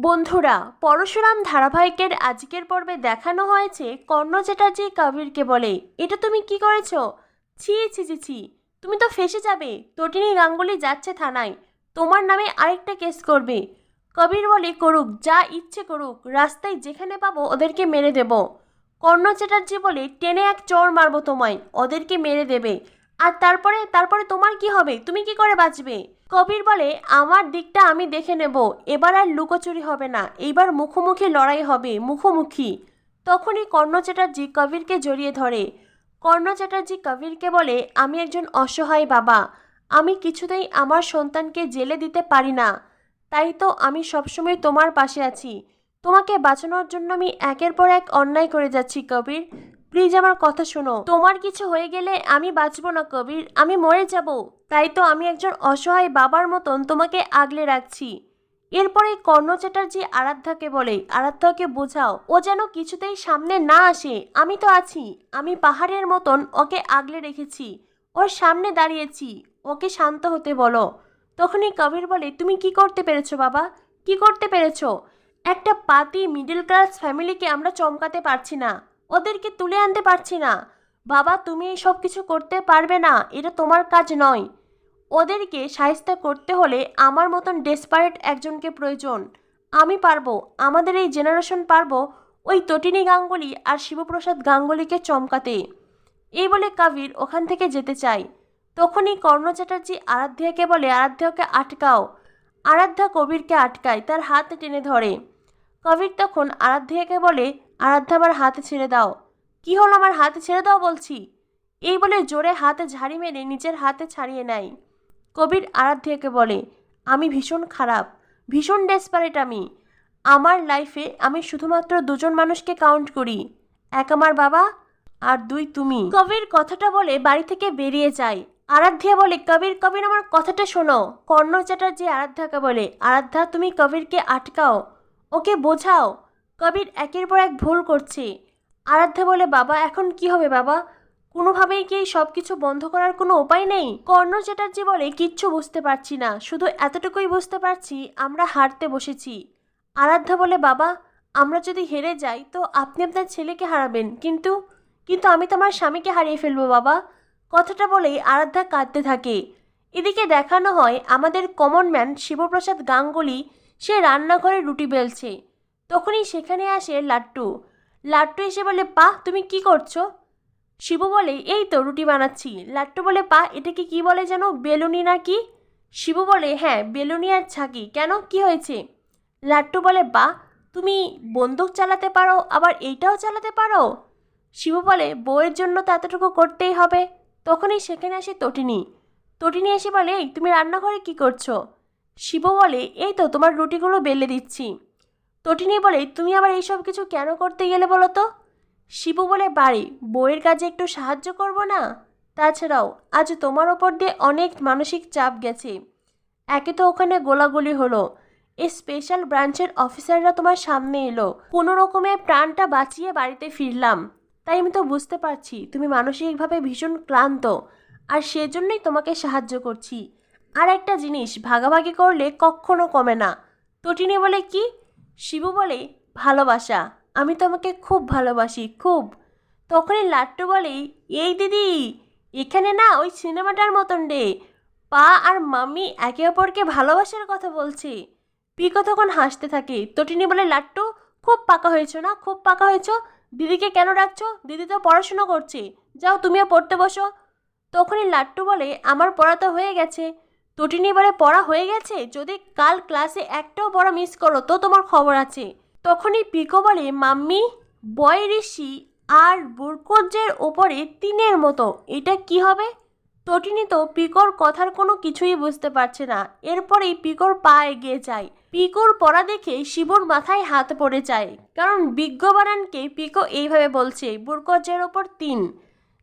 বন্ধুরা, পরশুরাম ধারাবাহিকের আজকের পর্বে দেখানো হয়েছে কর্ণ চ্যাটার্জি কবিরকে বলে। এটা তুমি কি করেছ? ছি ছি ছি ছি। তুমি তো ফেসে যাবে। তটিনী গাঙ্গুলি যাচ্ছে থানায়। তোমার নামে আরেকটা কেস করবে। কবির বলে, করুক, যা ইচ্ছে করুক, রাস্তায় যেখানে পাবো ওদেরকে মেরে দেব। কর্ণ চ্যাটার্জি বলে, টেনে এক চর মারবো তোমায়, ওদেরকে মেরে দেবে। আর তারপরে তারপরে তোমার কি হবে? তুমি কি করে বাঁচবে? কবির বলে, আমার দিকটা আমি দেখে নেব। এবার আর লুকোচুরি হবে না। এইবার মুখোমুখি লড়াই হবে, মুখোমুখি। তখনই কর্ণ চ্যাটার্জি কবিরকে জড়িয়ে ধরে। কর্ণ চ্যাটার্জি কবিরকে বলে, আমি একজন অসহায় বাবা। আমি কিছুতেই আমার সন্তানকে জেলে দিতে পারি না। তাই তো আমি সবসময় তোমার পাশে আছি। তোমাকে বাঁচানোর জন্য আমি একের পর এক অন্যায় করে যাচ্ছি কবির। প্লিজ আমার কথা শোনো। তোমার কিছু হয়ে গেলে আমি বাঁচবো না কবির, আমি মরে যাব। তাই তো আমি একজন অসহায় বাবার মতন তোমাকে আগলে রাখছি। এরপরে কর্ণ চ্যাটার্জি আরাধ্যাকে বলে, আরাধ্যাকে বোঝাও, ও যেন কিছুতেই সামনে না আসে। আমি তো আছি, আমি পাহাড়ের মতন ওকে আগলে রেখেছি, ওর সামনে দাঁড়িয়েছি, ওকে শান্ত হতে বলো। তখনই কবির বলে, তুমি কি করতে পেরেছ বাবা? কি করতে পেরেছ? একটা পাতি মিডল ক্লাস ফ্যামিলিকে আমরা চমকাতে পারছি না। ওদেরকে তুলে আনতে পারছি না। বাবা, তুমি সব কিছু করতে পারবে না, এটা তোমার কাজ নয়। ওদেরকে সাহিস্তা করতে হলে আমার মতন ডেসপারেট একজনকে প্রয়োজন। আমি পারব, আমাদের এই জেনারেশন পারব ওই তটিনী গাঙ্গুলি আর শিবপ্রসাদ গাঙ্গুলিকে চমকাতে। এই বলে কাবির ওখান থেকে যেতে চায়। তখনই কর্ণ চ্যাটার্জি আরাধ্যাকে বলে, আরাধ্যাকে আটকাও। আরাধ্যা কবিরকে আটকায়, তার হাত টেনে ধরে। কবির তখন আরাধ্যাকে বলে আরাধ্যা আমার হাতে ছেড়ে দাও। কি হলো আমার হাতে ছেড়ে দাও বলছি? এই বলে জোরে হাতে ঝাড়ি মেরে নিজের হাতে ছাড়িয়ে নেয়। কবির আরাধ্যাকে বলে, আমি ভীষণ খারাপ, ভীষণ ডেসপারেট আমি। আমার লাইফে আমি শুধুমাত্র দুজন মানুষকে কাউন্ট করি, এক আমার বাবা আর দুই তুমি। কবির কথাটা বলে বাড়ি থেকে বেরিয়ে যায়। আরাধ্যা বলে, কবির কবির আমার কথাটা শোনো। কর্ণ চ্যাটার্জি আরাধ্যাকে বলে, আরাধ্যা তুমি কবিরকে আটকাও, ওকে বোঝাও। কবির একের পর এক ভুল করছে। আরাধ্যা বলে, বাবা, এখন কি হবে বাবা? কোনোভাবেই কি সব কিছু বন্ধ করার কোনো উপায় নেই? কর্ণ চ্যাটার্জি বলে, কিচ্ছু বুঝতে পারছি না। শুধু এতটুকুই বুঝতে পারছি, আমরা হারতে বসেছি। আরাধ্যা বলে, বাবা, আমরা যদি হেরে যাই, তো আপনি আপনার ছেলেকে হারাবেন। কিন্তু কিন্তু আমি তো আমার স্বামীকে হারিয়ে ফেলব, বাবা। কথাটা বলেই আরাধ্যা কাঁদতে থাকে। এদিকে দেখানো হয়, আমাদের কমন ম্যান শিবপ্রসাদ গাঙ্গুলি, সে রান্নাঘরে রুটি বেলছে। তখনই সেখানে আসে লাট্টু লাট্টু এসে বলে, পা, তুমি কি করছ? শিবু বলে, এই তো রুটি বানাচ্ছি। লাট্টু বলে, পা, এটাকে কি বলে যেন, বেলুনি না কি শিবু বলে হ্যাঁ বেলুনি আর ছাকি কেন? কি হয়েছে? লাট্টু বলে, বা, তুমি বন্দুক চালাতে পারো, আবার এইটাও চালাতে পারো? শিবু বলে, বউয়ের জন্য তো এতটুকু করতেই হবে। তখনই সেখানে আসে তটিনী। তটিনী এসে বলে তুমি রান্নাঘরে কি করছ? শিবু বলে, এই তো তোমার রুটিগুলো বেলে দিচ্ছি। তটিনী বলে, তুমি আবার এইসব কিছু কেন করতে গেলে বলো তো? শিবু বলে, বাড়ি বইয়ের কাজে একটু সাহায্য করব না? তাছাড়াও, আজ তোমার ওপর দিয়ে অনেক মানসিক চাপ গেছে। একে তো ওখানে গোলাগুলি হলো। এই স্পেশাল ব্রাঞ্চের অফিসাররা তোমার সামনে এলো। কোনো রকমে প্রাণটা বাঁচিয়ে বাড়িতে ফিরলাম। তাই আমি তো বুঝতে পারছি, তুমি মানসিকভাবে ভীষণ ক্লান্ত। আর সেজন্যই তোমাকে সাহায্য করছি। আর একটা জিনিস, ভাগাভাগি করলে কখনো কমে না। তটিনী বলে, কি? শিবু বলে, ভালোবাসা, আমি তোমাকে খুব ভালোবাসি, খুব। তখনই লাট্টু বলে, এই দিদি, এখানে না ওই সিনেমাটার মতন রে। পা আর মাম্মি একে অপরকে ভালোবাসার কথা বলছে। পিকো তখন হাসতে থাকে, তটিনী বলে, লাট্টু, খুব পাকা হয়েছো না? খুব পাকা হয়েছো? দিদিকে কেন ডাকছো? দিদি তো পড়াশুনো করছে। যাও তুমিও পড়তে বসো। তখনই লাট্টু বলে, আমার পড়া তো হয়ে গেছে। তটিনী বলে পড়া হয়ে গেছে? যদি কাল ক্লাসে একটাও পড়া মিস করো, তো তোমার খবর আছে। তখনই পিকো বলে, মাম্মি, বয় ঋষি আর বুরকজ্জের ওপরে তিনের মতো, এটা কি হবে? তটিনী তো পিকোর কথার কোনো কিছুই বুঝতে পারছে না। এরপরেই পিকোর পা এগিয়ে যায়। পিকোর পড়া দেখে শিবুর মাথায় হাত পড়ে যায়। কারণ বিজ্ঞবানানকে পিকো এইভাবে বলছে বুরকজ্জের ওপর তিন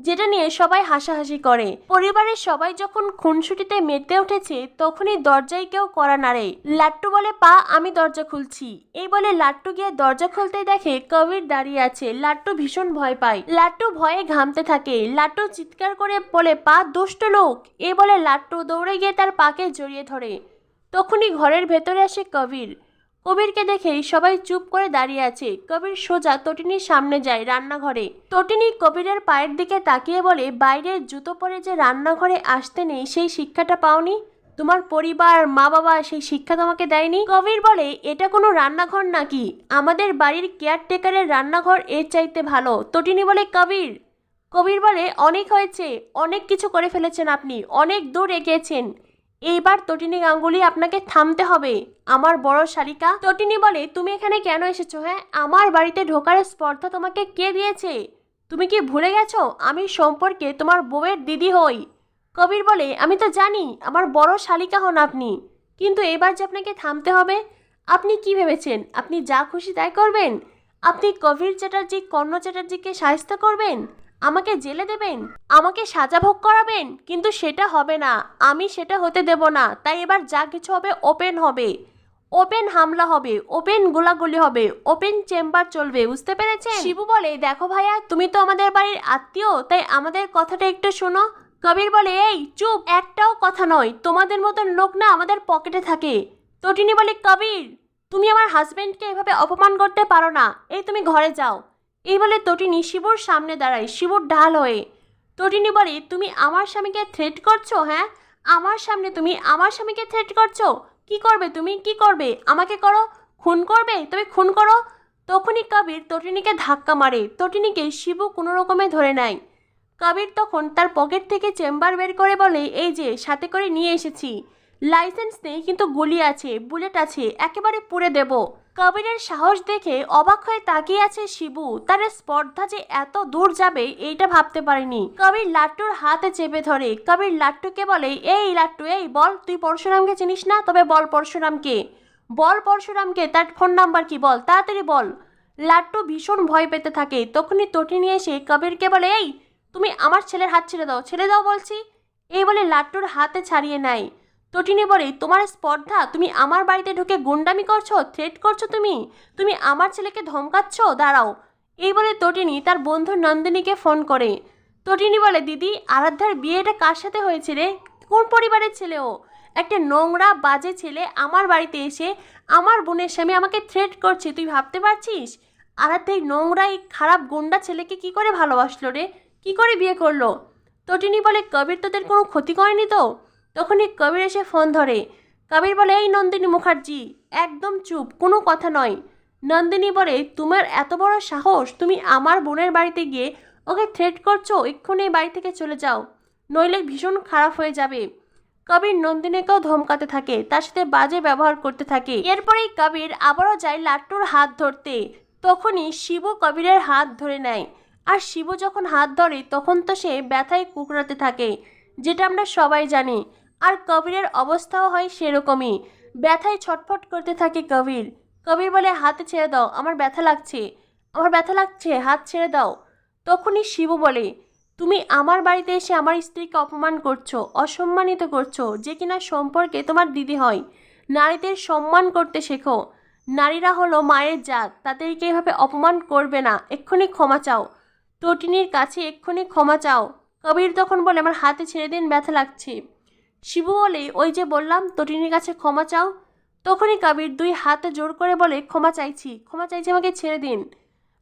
যেটা নিয়ে সবাই হাসাহাসি করে। পরিবারের সবাই যখন খুনসুটিতে মেতে উঠেছে, তখনই দরজায় কেউ করা নাড়ে। লাট্টু বলে, পা, আমি দরজা খুলছি। এই বলে লাট্টু গিয়ে দরজা খুলতে দেখে কবির দাঁড়িয়ে আছে। লাট্টু ভীষণ ভয় পায়। লাট্টু ভয়ে ঘামতে থাকে। লাট্টু চিৎকার করে বলে, পা, দুষ্ট লোক। এই বলে লাট্টু দৌড়ে গিয়ে তার পাকে জড়িয়ে ধরে। তখনই ঘরের ভেতরে আসে কবির। কবিরকে দেখে সবাই চুপ করে দাঁড়িয়ে আছে। কবির সোজা তটিনীর সামনে যায় রান্নাঘরে। তটিনী কবিরের পায়ের দিকে তাকিয়ে বলে বাইরের জুতো পরে যে রান্নাঘরে আসতে নেই, সেই শিক্ষাটা পাওনি? তোমার পরিবার মা বাবা সেই শিক্ষা তোমাকে দেয়নি? কবির বলে, এটা কোনো রান্নাঘর নাকি? আমাদের বাড়ির কেয়ারটেকারের রান্নাঘর এর চাইতে ভালো। তটিনী বলে, কবির। কবির বলে, অনেক হয়েছে, অনেক কিছু করে ফেলেছেন আপনি, অনেক দূর এগিয়েছেন। এইবার তটিনী গাঙ্গুলি আপনাকে থামতে হবে। আমার বড় শালিকা, তটিনী বলে, তুমি এখানে কেন এসেছ হ্যাঁ? আমার বাড়িতে ঢোকার স্পর্ধা তোমাকে কে দিয়েছে? তুমি কি ভুলে গেছো? আমি সম্পর্কে তোমার বউয়ের দিদি হই। কবির বলে, আমি তো জানি, আমার বড় শালিকা হন আপনি। কিন্তু এবার যে আপনাকে থামতে হবে, আপনি কি ভেবেছেন? আপনি যা খুশি তাই করবেন? আপনি কবির চ্যাটার্জি, কর্ণ চ্যাটার্জিকে সাহায্য করবেন? আমাকে জেলে দেবেন, আমাকে সাজা ভোগ করাবেন, কিন্তু সেটা হবে না। আমি সেটা হতে দেব না। তাই এবার যা কিছু হবে, ওপেন হবে। ওপেন হামলা হবে, ওপেন গোলাগুলি হবে, ওপেন চেম্বার চলবে, বুঝতে পেরেছেন? শিবু বলে, দেখো ভাইয়া, তুমি তো আমাদের বাড়ির আত্মীয়, তাই আমাদের কথাটা একটু শোনো। কবির বলে, এই, চুপ, একটাও কথা নয়। তোমাদের মতন লোক না আমাদের পকেটে থাকে। তটিনী বলে, কবির, তুমি আমার হাজবেন্ডকে এভাবে অপমান করতে পারো না। এই, তুমি ঘরে যাও। এই বলে তটিনী শিবুর সামনে দাঁড়ায়। শিবুর ঢাল হয়ে, তটিনী বলে, তুমি আমার স্বামীকে থ্রেট করছ হ্যাঁ? আমার সামনে তুমি আমার স্বামীকে থ্রেট করছ? কি করবে তুমি? কি করবে? আমাকে করো? খুন করবে? তবে খুন করো? তখনই কবির তটিনীকে ধাক্কা মারে। তটিনীকে শিবু কোনো রকমে ধরে নেয়। কবির তখন তার পকেট থেকে চেম্বার বের করে বলে, এই যে, সাথে করে নিয়ে এসেছি। লাইসেন্স নেই, কিন্তু গুলি আছে, বুলেট আছে, একেবারে পুড়ে দেব। কবিরের সাহস দেখে অবাক হয়ে তাকিয়ে আছে শিবু। তার স্পর্ধা যে এত দূর যাবে, এইটা ভাবতে পারেনি। কবির লাট্টুর হাতে চেপে ধরে। কবির লাট্টুকে বলে, এই লাট্টু, এই বল, তুই পরশুরামকে চিনিস না? তবে বল পরশুরামকে। বল পরশুরামকে, তার ফোন নাম্বার কি বল? তাড়াতাড়ি বল। লাট্টু ভীষণ ভয় পেতে থাকে। তখনই তটি নিয়ে এসে কবিরকে বলে, এই, তুমি আমার ছেলের হাত ছেড়ে দাও ছেড়ে দাও বলছি। এই বলে লাট্টুর হাতে ছাড়িয়ে নেয়। তটিনী বলে, তোমার স্পর্ধা? তুমি আমার বাড়িতে ঢুকে গুন্ডামি করছ? থ্রেট করছ তুমি? তুমি আমার ছেলেকে ধমকাচ্ছ? দাঁড়াও। এই বলে তটিনী তার বন্ধু নন্দিনীকে ফোন করে। তটিনী বলে, দিদি, আরাধ্যার বিয়েটা কার সাথে হয়েছে রে? কোন পরিবারের ছেলে ও? একটা নোংরা, বাজে ছেলে আমার বাড়িতে এসে আমার বোনের স্বামী আমাকে থ্রেট করছে, তুই ভাবতে পারছিস? আরাধ্যা এই নোংরা, এই খারাপ, গুন্ডা ছেলেকে কি করে ভালোবাসলো রে? কি করে বিয়ে করল? তটিনী বলে, কবির তোদের কোনো ক্ষতি করেনি তো? তখনই কবির এসে ফোন ধরে। কবির বলে, এই নন্দিনী মুখার্জি, একদম চুপ, কোনো কথা নয়। নন্দিনী বলে, তোমার এত বড় সাহস, তুমি আমার বোনের বাড়িতে গিয়ে ওকে থ্রেট করছ, এক্ষুনি বাড়ি থেকে চলে যাও, নইলে ভীষণ খারাপ হয়ে যাবে। কবির নন্দিনীকেও ধমকাতে থাকে, তার সাথে বাজে ব্যবহার করতে থাকে। এরপরেই কবির আবারও যায় লাট্টুর হাত ধরতে। তখনই শিব কবিরের হাত ধরে নেয়। আর শিব যখন হাত ধরে, তখন তো সে ব্যথায় কুকড়াতে থাকে, যেটা আমরা সবাই জানি। আর কবিরের অবস্থাও হয় সেরকমই। ব্যথায় ছটফট করতে থাকে কবির। কবির বলে, হাত ছেড়ে দাও, আমার ব্যথা লাগছে। আমার ব্যথা লাগছে, হাত ছেড়ে দাও। তখনই শিবু বলে, তুমি আমার বাড়িতে এসে আমার স্ত্রীকে অপমান করছ, অসম্মানিত করছ, যে কিনা সম্পর্কে তোমার দিদি হয়। নারীদের সম্মান করতে শেখো। নারীরা হলো মায়ের জাত, তাদেরকে এভাবে অপমান করবে না। এক্ষুনি ক্ষমা চাও। তটিনীর কাছে এক্ষুনি ক্ষমা চাও। কবির তখন বলে, আমার হাতে ছেড়ে দিন, ব্যথা লাগছে। শিবু বলে ওই যে বললাম তটিনীর কাছে ক্ষমা চাও? তখনই কবির দুই হাতে জোর করে বলে, ক্ষমা চাইছি ক্ষমা চাইছি, আমাকে ছেড়ে দিন।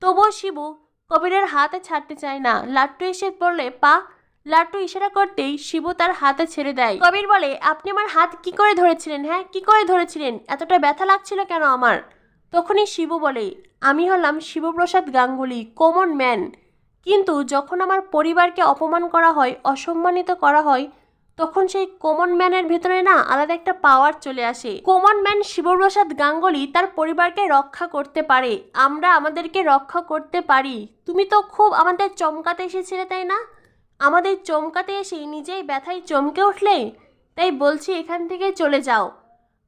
তবুও শিবু কবিরের হাতে ছাড়তে চায় না। লাট্টু এসে পড়লে পা, লাট্টু ইশারা করতেই শিবু তার হাতে ছেড়ে দেয়। কবির বলে, আপনি আমার হাত কি করে ধরেছিলেন হ্যাঁ? কি করে ধরেছিলেন? এতটা ব্যথা লাগছিল কেন আমার? তখনই শিবু বলে, আমি হলাম শিবপ্রসাদ গাঙ্গুলি কমন ম্যান কিন্তু যখন আমার পরিবারকে অপমান করা হয়, অসম্মানিত করা হয় তখন সেই কমন ম্যানের ভেতরে না আলাদা একটা পাওয়ার চলে আসে। কমন ম্যান শিবপ্রসাদ গাঙ্গুলি তার পরিবারকে রক্ষা করতে পারে। আমরা আমাদেরকে রক্ষা করতে পারি। তুমি তো খুব আমাদের চমকাতে এসেছিলে, তাই না? আমাদের চমকাতে এসে নিজেই ব্যথায় চমকে উঠলে? তাই বলছি এখান থেকে চলে যাও।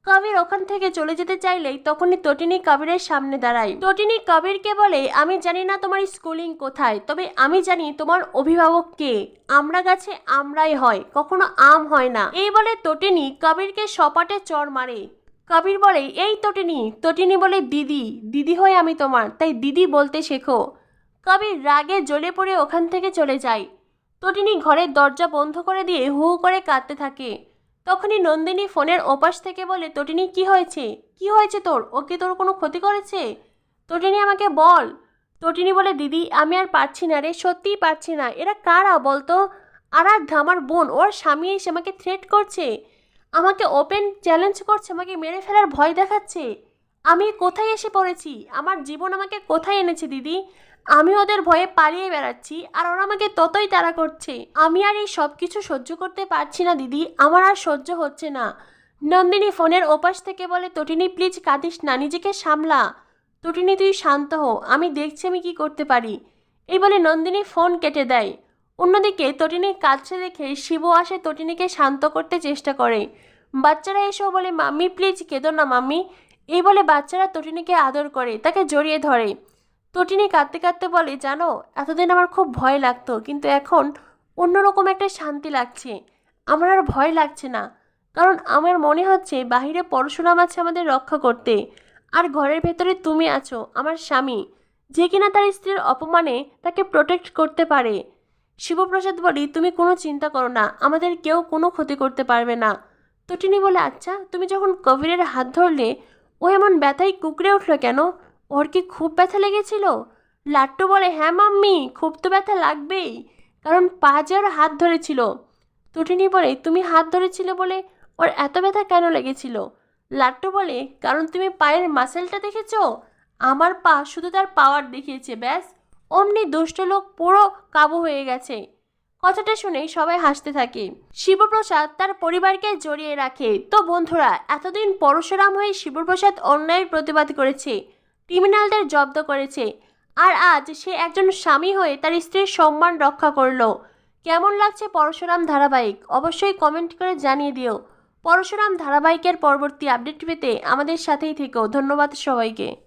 কবির ওখান থেকে চলে যেতে চাইলেই তখনই তটিনী কবিরের সামনে দাঁড়ায়। তটিনী কবিরকে বলে, আমি জানি না তোমার স্কুলিং কোথায়, তবে আমি জানি তোমার অভিভাবক কে। আমরা গাছে আমরাই হয়, কখনো আম হয় না। এই বলে তটিনী কবিরকে সপাটে চর মারে। কবির বলে, এই তটিনী। তটিনী বলে, দিদি দিদি হয় আমি তোমার, তাই দিদি বলতে শেখো। কবির রাগে জ্বলে পড়ে ওখান থেকে চলে যায়। তটিনী ঘরের দরজা বন্ধ করে দিয়ে হু হু করে কাঁদতে থাকে। তখনই নন্দিনী ফোনের ওপাশ থেকে বলে, তটিনী, কি হয়েছে? কি হয়েছে তোর? ওকে তোর কোনো ক্ষতি করেছে? তটিনী, আমাকে বল। তটিনী বলে, দিদি, আমি আর পারছি না রে, সত্যিই পারছি না। এরা কারা বলতো? আরাধ্যা, আমার বোন, ওর স্বামী এসে আমাকে থ্রেট করছে। আমাকে ওপেন চ্যালেঞ্জ করছে, আমাকে মেরে ফেলার ভয় দেখাচ্ছে। আমি কোথায় এসে পড়েছি? আমার জীবন আমাকে কোথায় এনেছে, দিদি? আমি ওদের ভয়ে পালিয়ে বেড়াচ্ছি আর ওরা আমাকে ততই তাড়া করছে। আমি আর এই সব কিছু সহ্য করতে পারছি না, দিদি। আমার আর সহ্য হচ্ছে না। নন্দিনী ফোনের ওপাশ থেকে বলে তটিনী প্লিজ কাঁদিস না, নিজেকে সামলা। তটিনী তুই শান্ত হো, আমি দেখছি আমি কি করতে পারি। এই বলে নন্দিনী ফোন কেটে দেয়। অন্যদিকে তটিনী কাছে দেখে শিব আসে তটিনীকে শান্ত করতে চেষ্টা করে। বাচ্চারা এসেও বলে, মাম্মি প্লিজ কেঁদো না, মাম্মি। এই বলে বাচ্চারা তটিনীকে আদর করে, তাকে জড়িয়ে ধরে। তটিনী কাঁদতে কাঁদতে বলে, জানো, এতদিন আমার খুব ভয় লাগতো, কিন্তু এখন অন্যরকম একটা শান্তি লাগছে। আমার আর ভয় লাগছে না। কারণ আমার মনে হচ্ছে বাহিরে পরশুরাম আছে আমাদের রক্ষা করতে। আর ঘরের ভেতরে তুমি আছো, আমার স্বামী। যে কিনা তার স্ত্রীর অপমানে তাকে প্রোটেক্ট করতে পারে। শিবপ্রসাদ বলি, তুমি কোনো চিন্তা করো না, আমাদের কেউ কোনো ক্ষতি করতে পারবে না। তটিনী বলে আচ্ছা তুমি যখন কবিরের হাত ধরলে, ও এমন ব্যথায় কুকড়ে উঠল কেন? ওর কি খুব ব্যথা লেগেছিল? লাট্টু বলে হ্যাঁ মাম্মি, খুব তো ব্যথা লাগবেই। কারণ পা ওর হাত ধরেছিল। তটিনী বলে, তুমি হাত ধরেছিলে বলে ওর এত ব্যথা কেন লেগেছিল? লাট্টু বলে, কারণ তুমি পায়ের মাসেলটা দেখেছ? আমার পা শুধু তার পাওয়ার দেখিয়েছে, ব্যাস। অমনি দুষ্ট লোক পুরো কাবু হয়ে গেছে। কথাটা শুনে সবাই হাসতে থাকে। শিবপ্রসাদ তার পরিবারকে জড়িয়ে রাখে। তো বন্ধুরা, এতদিন পরশুরাম হয়ে শিবপ্রসাদ অন্যায়ের প্রতিবাদ করেছে। ক্রিমিনালদের জব্দ করেছে। আর আজ সে একজন স্বামী হয়ে তার স্ত্রীর সম্মান রক্ষা করল। কেমন লাগছে পরশুরাম ধারাবাহিক? অবশ্যই কমেন্ট করে জানিয়ে দিও। পরশুরাম ধারাবাহিকের পরবর্তী আপডেট পেতে আমাদের সাথেই থেকো। ধন্যবাদ সবাইকে।